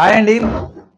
Hi అండి.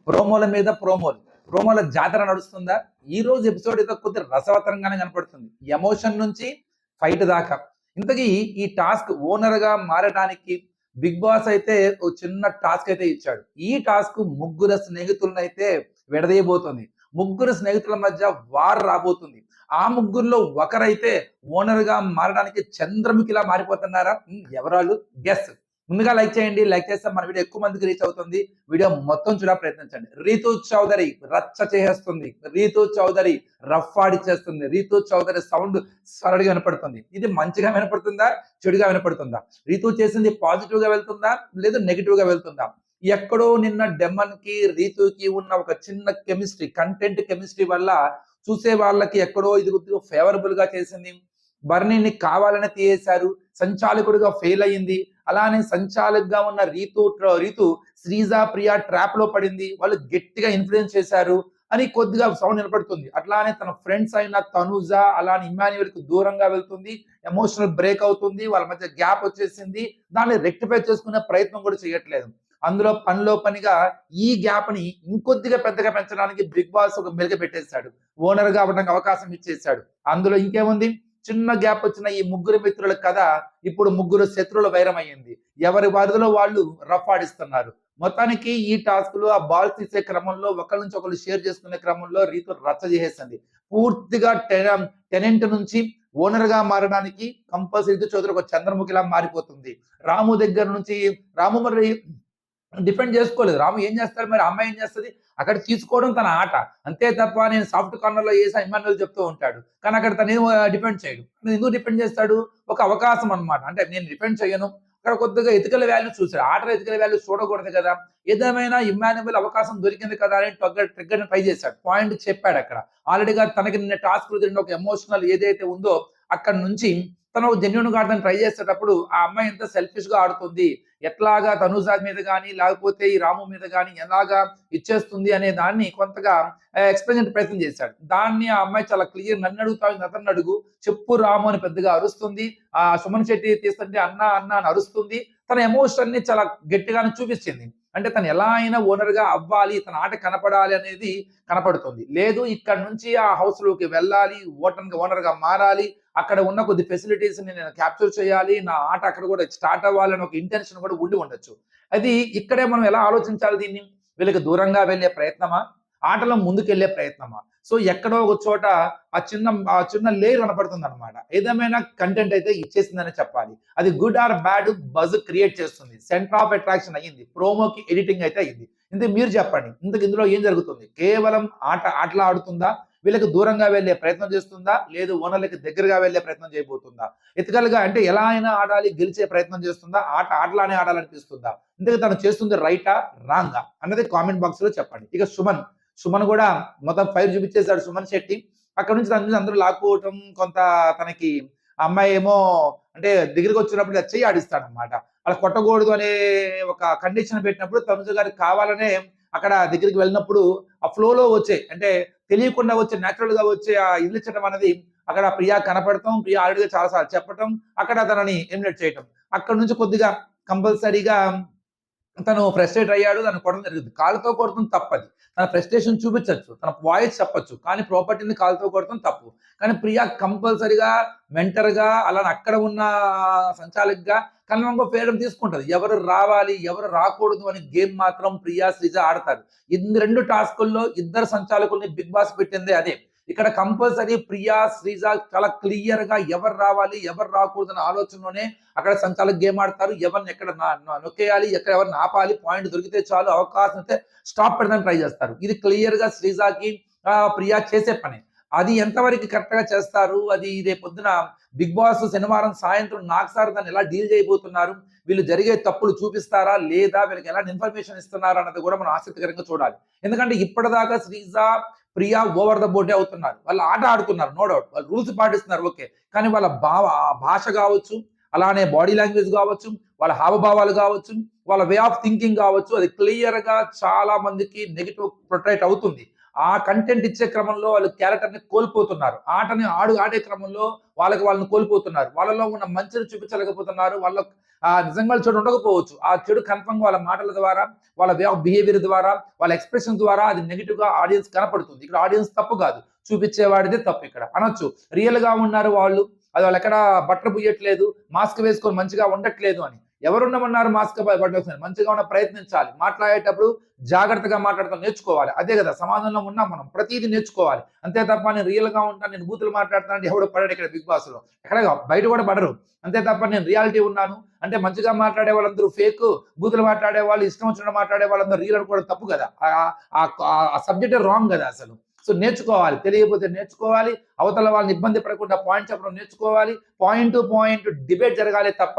ప్రోమోల మీద ప్రోమోలు. ప్రోమోల జాతర నడుస్తుందా? ఈ రోజు ఎపిసోడ్ ఏదో కొద్దిగా రసవత్తరంగానే కనపడుతుంది. ఎమోషన్ నుంచి ఫైట్ దాకా. ఇంతకీ ఈ టాస్క్ ఓనర్గా మారడానికి బిగ్ బాస్ అయితే ఒక చిన్న టాస్క్ అయితే ఇచ్చాడు. ఈ టాస్క్ ముగ్గురు స్నేహితులను అయితే విడదీయబోతుంది. ముగ్గురు స్నేహితుల మధ్య వార్ రాబోతుంది. ఆ ముగ్గురులో ఒకరైతే ఓనర్గా మారడానికి చంద్రముఖిలా మారిపోతున్నారా? ఎవరాళ్ళు? ఎవరాలు గెస్ ముందుగా లైక్ చేయండి. లైక్ చేస్తే మన వీడియో ఎక్కువ మందికి రీచ్ అవుతుంది. వీడియో మొత్తం చూడ ప్రయత్నించండి. రీతు చౌదరి రచ్చ చేసేస్తుంది. రీతు చౌదరి రఫ్ ఆడిచ్చేస్తుంది. రీతు చౌదరి సౌండ్ సరడిగా వినపడుతుంది. ఇది మంచిగా వినపడుతుందా? చెడుగా వినపడుతుందా? రీతు చేసింది పాజిటివ్గా వెళ్తుందా? లేదు నెగిటివ్గా వెళ్తుందా? ఎక్కడో నిన్న డెమన్కి రీతుకి ఉన్న ఒక చిన్న కెమిస్ట్రీ కంటెంట్ కెమిస్ట్రీ వల్ల చూసే వాళ్ళకి ఎక్కడో ఇది ఫేవరబుల్గా చేసింది. బర్నీని కావాలని తీయేశారు. సంచాలకుడిగా ఫెయిల్ అయ్యింది. అలానే సంచాలకుగా ఉన్న రీతు రీతు శ్రీజా ప్రియా ట్రాప్లో పడింది. వాళ్ళు గట్టిగా ఇన్ఫ్లుయెన్స్ చేశారు అని కొద్దిగా సౌండ్ నిలబడుతుంది అట్లానే తన ఫ్రెండ్స్ అయిన తనుజ అలానే ఇమాన్యువల్ దూరంగా వెళ్తుంది. ఎమోషనల్ బ్రేక్ అవుతుంది. వాళ్ళ మధ్య గ్యాప్ వచ్చేసింది. దాన్ని రెక్టిఫై చేసుకునే ప్రయత్నం కూడా చేయట్లేదు. అందులో పనిలో పనిగా ఈ గ్యాప్ని ఇంకొద్దిగా పెద్దగా పెంచడానికి బిగ్ బాస్ ఒక మెరుగ పెట్టేశాడు. ఓనర్గా అవడానికి అవకాశం ఇచ్చేశాడు. అందులో ఇంకేముంది? చిన్న గ్యాప్ వచ్చిన ఈ ముగ్గురు మిత్రుల కథ ఇప్పుడు ముగ్గురు శత్రువుల వైరమయ్యింది. ఎవరి వారిలో వాళ్ళు రఫాడిస్తున్నారు మొత్తానికి ఈ టాస్క్లో ఆ బాల్ తీసే క్రమంలో ఒకరి నుంచి ఒకరు షేర్ చేసుకునే క్రమంలో రీతు రచ్చ చేసేసింది. పూర్తిగా టెన- టెనెంట్ నుంచి ఓనర్గా మారడానికి కంపల్సరీ చౌదరి ఒక చంద్రముఖిలా మారిపోతుంది. రాము దగ్గర నుంచి రాము మరి డిపెండ్ చేసుకోలేదు. రాము ఏం చేస్తాడు మరి? అమ్మాయి ఏం చేస్తుంది? అక్కడ తీసుకోవడం తన ఆట. అంతే తప్ప నేను సాఫ్ట్ కార్నర్లో లో చేసా ఇమాన్యుల్ చెప్తూ ఉంటాడు. కానీ అక్కడ తను డిపెండ్ చేయడు. ఎందుకు డిపెండ్ చేస్తాడు? ఒక అవకాశం అన్నమాట. అంటే నేను డిపెండ్ చేయను. అక్కడ కొద్దిగా ఎతికల వాల్యూ చూశాడు. ఆటలో ఎతికల వాల్యూ చూడకూడదు కదా. ఏదేమైనా ఇమాన్యువల్ అవకాశం దొరికింది కదా అని ట్రిగ్గర్ ట్రిగ్గర్ ట్రై చేశాడు. పాయింట్ చెప్పాడు అక్కడ. ఆల్రెడీగా తనకి నిన్న టాస్క్ ఒక ఎమోషనల్ ఏదైతే ఉందో అక్కడ నుంచి తను జెన్యున్గా ట్రై చేసేటప్పుడు ఆ అమ్మాయి ఎంత సెల్ఫిష్గా ఆడుతుంది ఎట్లాగా తనుజా మీద కానీ లేకపోతే ఈ రాము మీద కానీ ఎలాగా ఇచ్చేస్తుంది అనే దాన్ని కొంతగా ఎక్స్ప్లెయిన్ ప్రయత్నం చేశాడు. దాన్ని ఆ అమ్మాయి చాలా క్లియర్ నన్ను అడుగుతావు అతను అడుగు. చెప్పు రాము అని పెద్దగా అరుస్తుంది. ఆ సుమన్ శెట్టి తీస్తుంటే అన్న అన్న అని అరుస్తుంది. తన ఎమోషన్ని చాలా గట్టిగానే చూపించింది. అంటే తను ఎలా అయినా ఓనర్గా అవ్వాలి తన ఆట కనపడాలి అనేది కనపడుతుంది. లేదు ఇక్కడ నుంచి ఆ హౌస్లోకి వెళ్ళాలి ఓటర్ ఓనర్గా మారాలి అక్కడ ఉన్న కొద్ది ఫెసిలిటీస్ని నేను క్యాప్చర్ చేయాలి నా ఆట అక్కడ కూడా స్టార్ట్ అవ్వాలని ఒక ఇంటెన్షన్ కూడా ఉండి ఉండొచ్చు. అది ఇక్కడే మనం ఎలా ఆలోచించాలి దీన్ని? వీళ్ళకి దూరంగా వెళ్ళే ప్రయత్నమా? ఆటలో ముందుకెళ్ళే ప్రయత్నమా? సో ఎక్కడో ఒక చోట ఆ చిన్న ఆ చిన్న లేయర్ కనపడుతుంది అనమాట ఏదేమైనా కంటెంట్ అయితే ఇచ్చేసిందనే చెప్పాలి. అది good or bad buzz create చేస్తుంది. సెంటర్ ఆఫ్ అట్రాక్షన్ అయ్యింది. ప్రోమోకి ఎడిటింగ్ అయితే అయ్యింది. ఇందుకు మీరు చెప్పండి. ఇంతకు ఇందులో ఏం జరుగుతుంది? కేవలం ఆట ఆటలా ఆడుతుందా? వీళ్ళకి దూరంగా వెళ్ళే ప్రయత్నం చేస్తుందా? లేదు ఓనర్లకి దగ్గరగా వెళ్ళే ప్రయత్నం చేయబోతుందా? ఎథికల్ అంటే ఎలా అయినా ఆడాలి గెలిచే ప్రయత్నం చేస్తుందా? ఆట ఆటలానే ఆడాలనిపిస్తుందా? ఇందుకు తను చేస్తుంది రైటా రాంగా అన్నది కామెంట్ బాక్స్లో చెప్పండి. ఇక సుమన్ సుమన్ కూడా మొత్తం ఫైర్ చూపించేశాడు సుమన్ శెట్టి. అక్కడ నుంచి తన నుంచి అందరూ లాక్కోవటం కొంత తనకి అమ్మాయి ఏమో అంటే దగ్గరికి వచ్చినప్పుడు చెయ్యి ఆడిస్తాడు అనమాట అలా కొట్టకూడదు అనే ఒక కండిషన్ పెట్టినప్పుడు తనుజ గారికి కావాలనే అక్కడ దగ్గరికి వెళ్ళినప్పుడు ఆ ఫ్లోలో వచ్చే అంటే తెలియకుండా వచ్చే న్యాచురల్గా వచ్చే ఆ ఇల్లిచ్చడం అనేది అక్కడ ప్రియా కనపడటం ప్రియా ఆల్రెడీగా చాలాసార్లు చెప్పటం అక్కడ తనని ఎమినేట్ చేయటం. అక్కడ నుంచి కొద్దిగా కంపల్సరీగా తను ఫ్రస్ట్రేట్ అయ్యాడు తను కొట్టడం జరిగింది. కాలుతో కొడతాం తప్పది. తన ఫ్రస్ట్రేషన్ చూపించవచ్చు తన వాయిస్ చెప్పచ్చు. కానీ ప్రాపర్టీని కాలుతో కొడతాం తప్పు. కానీ ప్రియా కంపల్సరీగా మెంటర్గా అలా అలానే అక్కడ ఉన్న సంచాలకుగా కన్వంగా ఫ్రీడమ్ తీసుకుంటుంది. ఎవరు రావాలి ఎవరు రాకూడదు అనే గేమ్ మాత్రం ప్రియా శ్రీజ ఆడతారు. ఇన్ని రెండు టాస్కుల్లో ఇద్దరు సంచాలకుల్ని బిగ్ బాస్ పెట్టిందే అదే. ఇక్కడ కంపల్సరీ ప్రియా శ్రీజ చాలా క్లియర్గా ఎవరు రావాలి ఎవరు రాకూడదు అనే ఆలోచనలోనే అక్కడ సంచాలక గేమ్ ఆడతారు. ఎవరిని ఎక్కడ నొక్కేయాలి ఎక్కడ ఎవరిని ఆపాలి పాయింట్ దొరికితే చాలు అవకాశం అయితే స్టాప్ పెడదానికి ట్రై చేస్తారు. ఇది క్లియర్గా శ్రీజాకి ప్రియా చేసే పని. అది ఎంతవరకు కరెక్ట్గా చేస్తారు? అది రేపు పొద్దున బిగ్ బాస్ శనివారం సాయంత్రం నాకు సార్ దాన్ని ఎలా డీల్ చేయబోతున్నారు? వీళ్ళు జరిగే తప్పులు చూపిస్తారా? లేదా వీళ్ళకి ఎలాంటి ఇన్ఫర్మేషన్ ఇస్తున్నారా అన్నది కూడా మనం ఆసక్తికరంగా చూడాలి. ఎందుకంటే ఇప్పటిదాకా శ్రీజ ప్రియా ఓవర్ ద బోటే అవుతున్నారు. వాళ్ళు ఆట ఆడుతున్నారు నో డౌట్ వాళ్ళు రూల్స్ పాటిస్తున్నారు ఓకే కానీ వాళ్ళ భావ భాష కావచ్చు అలానే బాడీ లాంగ్వేజ్ కావచ్చు వాళ్ళ హావభావాలు కావచ్చు వాళ్ళ వే ఆఫ్ థింకింగ్ కావచ్చు అది క్లియర్గా చాలా మందికి నెగిటివ్ ప్రొటెక్ట్ అవుతుంది. ఆ కంటెంట్ ఇచ్చే క్రమంలో వాళ్ళు క్యారెక్టర్ని కోల్పోతున్నారు. ఆటని ఆడు ఆడే క్రమంలో వాళ్ళకి వాళ్ళని కోల్పోతున్నారు. వాళ్ళలో ఉన్న మంచిని చూపించలేకపోతున్నారు. వాళ్ళ నిజంగా వాళ్ళ చెడు ఉండకపోవచ్చు. ఆ చెడు కన్ఫర్మ్ వాళ్ళ మాటల ద్వారా వాళ్ళ వే ఆఫ్ బిహేవియర్ ద్వారా వాళ్ళ ఎక్స్ప్రెషన్ ద్వారా అది నెగిటివ్గా ఆడియన్స్ కనపడుతుంది. ఇక్కడ ఆడియన్స్ తప్పు కాదు. చూపించేవాడిదే తప్పు ఇక్కడ. అనొచ్చు. రియల్గా ఉన్నారు వాళ్ళు. అది వాళ్ళు ఎక్కడ బట్టలు పుయ్యట్లేదు మాస్క్ వేసుకొని మంచిగా ఉండట్లేదు అని. ఎవరున్నామన్నారు మాస్క్ పట్టేస్తున్నారు మంచిగా ఉన్న ప్రయత్నించాలి. మాట్లాడేటప్పుడు జాగ్రత్తగా మాట్లాడతాం నేర్చుకోవాలి. అదే కదా సమాజంలో ఉన్నాం మనం ప్రతిదీ నేర్చుకోవాలి. అంతే తప్ప నేను రియల్గా ఉంటాను నేను బూతులు మాట్లాడుతాను ఎవడు పడాడు ఇక్కడ బిగ్ బాస్లో ఎక్కడ బయట కూడా పడరు. అంతే తప్ప నేను రియాలిటీ ఉన్నాను. అంటే మంచిగా మాట్లాడే వాళ్ళందరూ ఫేక్ బూతులు మాట్లాడే వాళ్ళు ఇష్టం వచ్చినట్టు మాట్లాడే వాళ్ళందరూ రియల్ అనుకోవడం తప్పు కదా. ఆ సబ్జెక్ట్ రాంగ్ కదా అసలు. సో నేర్చుకోవాలి. తెలియకపోతే నేర్చుకోవాలి. అవతల వాళ్ళని ఇబ్బంది పడకుండా పాయింట్ చెప్పడం నేర్చుకోవాలి. పాయింట్ టు పాయింట్ డిబేట్ జరగాలి తప్ప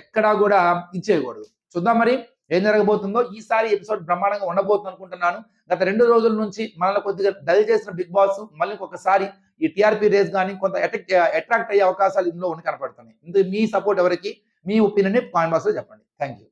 ఎక్కడా కూడా ఇచ్చేయకూడదు చూద్దాం మరి ఏం జరగబోతుందో. ఈసారి ఎపిసోడ్ బ్రహ్మాండంగా ఉండబోతుంది అనుకుంటున్నాను గత రెండు రోజుల నుంచి మనల్ని కొద్దిగా డల్ చేసిన బిగ్ బాస్ మళ్ళీ ఒకసారి ఈ టీఆర్పీ రేస్ కానీ కొంత అట్రాక్ట్ అయ్యే అవకాశాలు ఇందులో ఉండి కనపడుతున్నాయి. ఇందుకు మీ సపోర్ట్ ఎవరికి? మీ ఒపీనియన్ కామెంట్ బాక్స్ చెప్పండి. Thank you